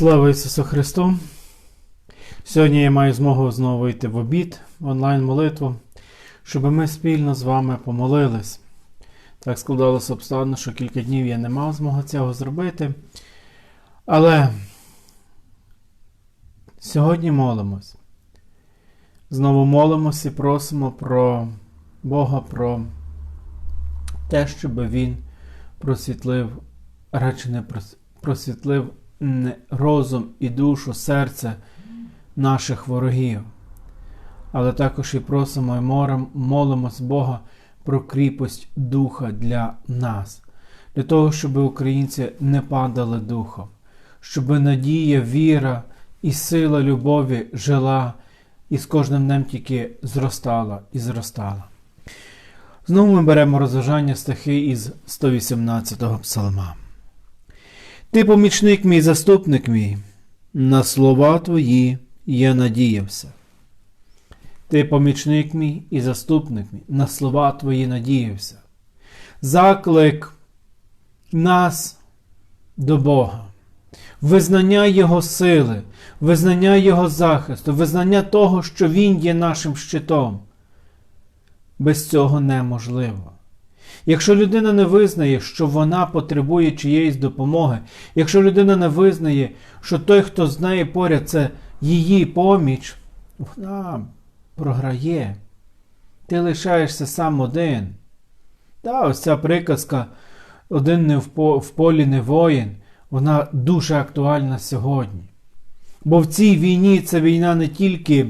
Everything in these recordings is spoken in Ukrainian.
Слава Ісусу Христу! Сьогодні я маю змогу знову вийти в обід, в онлайн-молитву, щоб ми спільно з вами помолились. Так складалося обставини, що кілька днів я не мав змоги цього зробити. Але сьогодні молимось. Знову молимось і просимо про Бога, про те, щоб Він просвітлив, радше не просвітлив розум і душу, серце наших ворогів. Але також і просимо і молимось Бога про кріпость духа для нас, для того, щоб українці не падали духом, щоб надія, віра і сила любові жила і з кожним днем тільки зростала і зростала. Знову ми беремо розважання стихи із 118-го псалма. Ти помічник мій заступник мій, на слова твої я надіявся. Ти помічник мій і заступник мій, на слова твої надіявся. Заклик нас до Бога, визнання Його сили, визнання Його захисту, визнання того, що Він є нашим щитом. Без цього неможливо. Якщо людина не визнає, що вона потребує чиєїсь допомоги, якщо людина не визнає, що той, хто з нею поряд, це її поміч, вона програє. Ти лишаєшся сам один. Та, ось ця приказка один не в полі не воїн, вона дуже актуальна сьогодні. Бо в цій війні це війна не тільки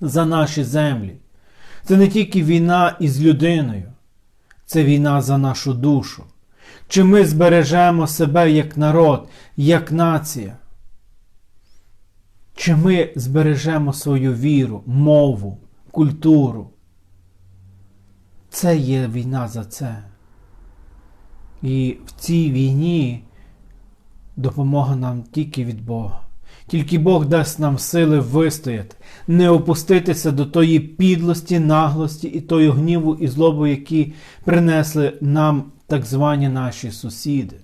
за наші землі, це не тільки війна із людиною це війна за нашу душу. Чи ми збережемо себе як народ, як нація? Чи ми збережемо свою віру, мову, культуру? Це є війна за це. І в цій війні допомога нам тільки від Бога. Тільки Бог дасть нам сили вистояти, не опуститися до тої підлості, наглості і тої гніву і злобу, які принесли нам так звані наші сусіди.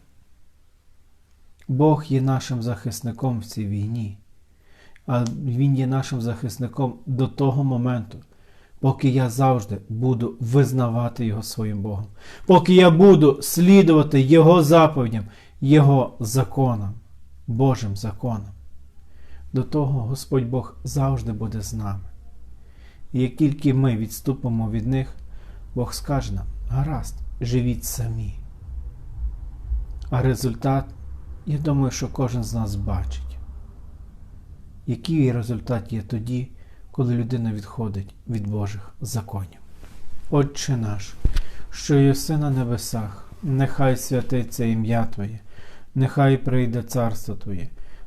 Бог є нашим захисником в цій війні, а Він є нашим захисником до того моменту, поки я завжди буду визнавати Його своїм Богом, поки я буду слідувати Його заповідям, Його законам, Божим законам до того Господь Бог завжди буде з нами. І як тільки ми відступимо від них, Бог скаже нам: гаразд, живіть самі. А результат, я думаю, що кожен з нас бачить. Який результат є тоді, коли людина відходить від Божих законів? Отче наш, що єси на небесах, нехай святиться ім'я Твоє, нехай прийде царство Твоє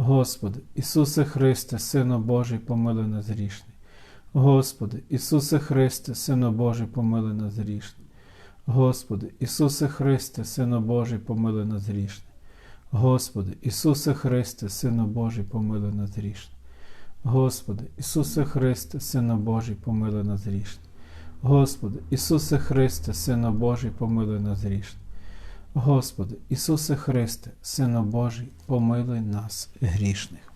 Господи, Ісусе Христе, Сину Божий, помили нас грішний. Господи, Ісусе Христе, Сину Божий, помили нас грішний. Господи, Ісусе Христе, Сину Божий, помили нас грішний. Господи, Ісусе Христе, Сину Божий, помили нас грішний. Господи, Ісусе Христе, Сину Божий, помили нас грішний. Господи, Ісусе Христе, Сину Божий, помили нас грішний. Господи, Ісусе Христе, Сину Божий, помилуй нас грішних.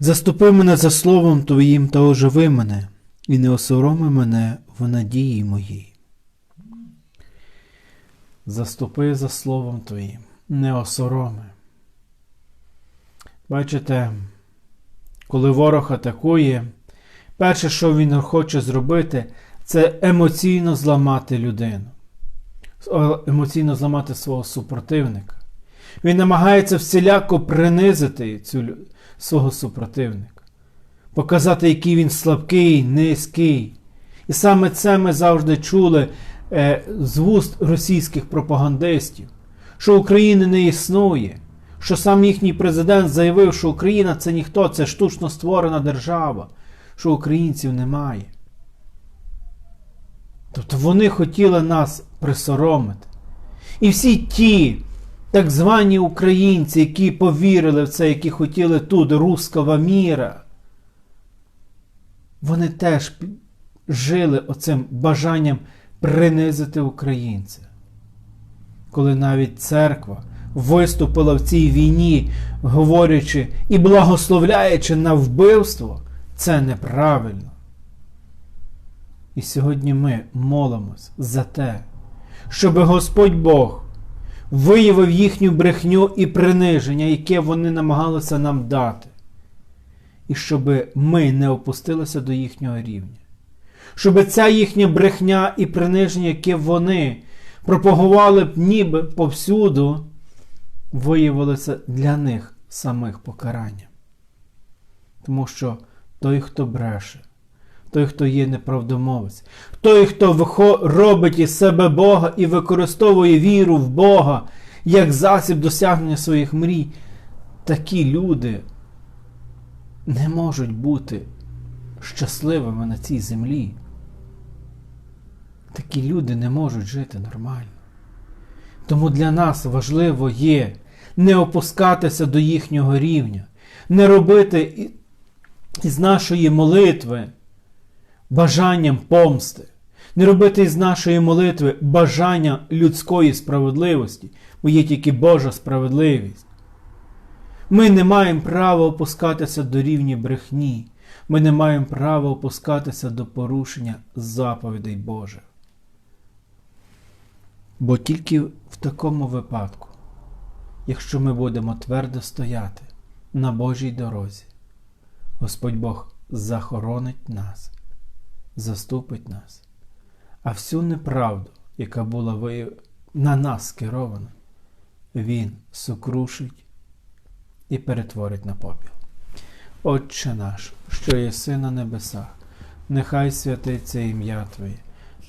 Заступи мене за Словом Твоїм та оживи мене, і не осороми мене в надії моїй. Заступи за Словом Твоїм, не осороми. Бачите, коли ворог атакує, перше, що він хоче зробити, це емоційно зламати людину емоційно зламати свого супротивника. Він намагається всіляко принизити цю, свого супротивника, показати, який він слабкий, низький. І саме це ми завжди чули е, з вуст російських пропагандистів, що України не існує, що сам їхній президент заявив, що Україна це ніхто, це штучно створена держава, що українців немає. Тобто вони хотіли нас присоромити. І всі ті так звані українці, які повірили в це, які хотіли тут руского міра, вони теж жили оцим бажанням принизити українця. Коли навіть церква виступила в цій війні, говорячи і благословляючи на вбивство, це неправильно. І сьогодні ми молимось за те, щоб Господь Бог виявив їхню брехню і приниження, яке вони намагалися нам дати. І щоб ми не опустилися до їхнього рівня. Щоб ця їхня брехня і приниження, яке вони пропагували б ніби повсюду, виявилося для них самих покаранням. Тому що той, хто бреше, той, хто є неправдомовець, той, хто робить із себе Бога і використовує віру в Бога як засіб досягнення своїх мрій, такі люди не можуть бути щасливими на цій землі. Такі люди не можуть жити нормально. Тому для нас важливо є не опускатися до їхнього рівня, не робити із нашої молитви бажанням помсти, не робити із нашої молитви бажання людської справедливості, бо є тільки Божа справедливість. Ми не маємо права опускатися до рівня брехні, ми не маємо права опускатися до порушення заповідей Божих. Бо тільки в такому випадку, якщо ми будемо твердо стояти на Божій дорозі, Господь Бог захоронить нас, заступить нас, а всю неправду, яка була на нас скерована, Він сокрушить і перетворить на попіл. Отче наш, що єси на небесах, нехай святиться ім'я Твоє,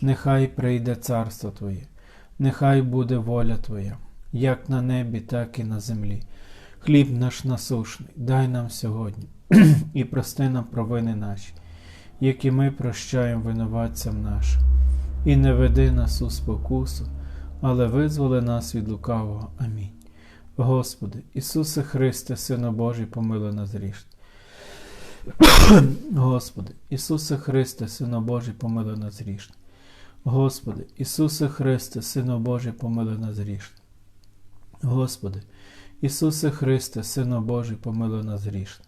нехай прийде царство Твоє нехай буде воля Твоя, як на небі, так і на землі. Хліб наш насушний, дай нам сьогодні і прости нам провини наші, які ми прощаємо винуватцям нашим, і не веди нас у спокусу, але визволи нас від лукавого. Амінь. Господи, Ісусе Христе, Сино Божий, помилуй нас грішних. Господи, Ісусе Христе, Сино Божий, помилуй нас грішних. Господи, Ісусе Христе, Сино Божий, помилуй нас грішних. Господи, Ісусе Христе, Сино Божий, помилуй нас грішних.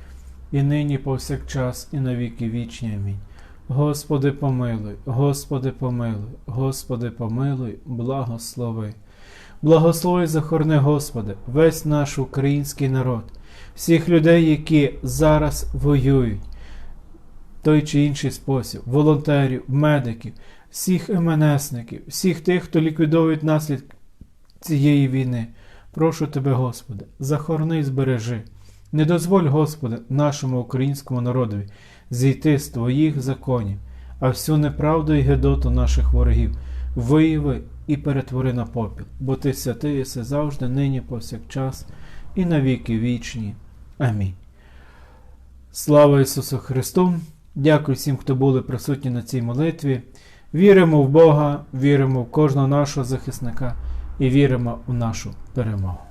і нині, повсякчас, і на віки вічні. Амінь. Господи, помилуй, Господи, помилуй, Господи, помилуй, благослови. Благослови, захорни, Господи, весь наш український народ, всіх людей, які зараз воюють, той чи інший спосіб, волонтерів, медиків всіх МНСників, всіх тих, хто ліквідовує наслідки цієї війни. Прошу тебе, Господи, захорони і збережи. Не дозволь, Господи, нашому українському народові зійти з Твоїх законів, а всю неправду і гедоту наших ворогів вияви і перетвори на попіл, бо Ти святий єси завжди, нині, повсякчас, і навіки вічні. Амінь. Слава Ісусу Христу! Дякую всім, хто були присутні на цій молитві. Віримо в Бога, віримо в кожного нашого захисника і віримо в нашу перемогу.